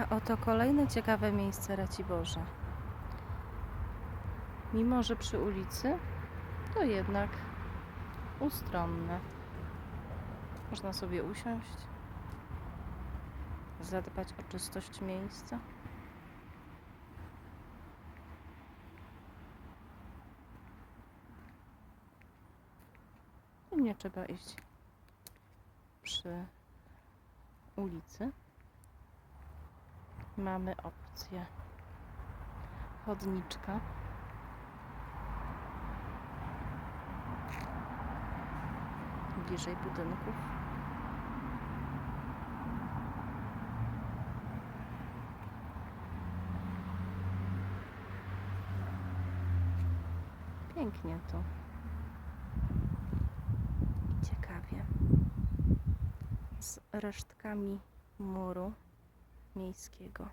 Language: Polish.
A oto kolejne ciekawe miejsce Raciborza. Mimo, że przy ulicy, to jednak ustronne. Można sobie usiąść, zadbać o czystość miejsca. I nie trzeba iść przy ulicy. Mamy opcję chodniczka. Bliżej budynków. Pięknie tu. Ciekawie. Z resztkami muru miejskiego.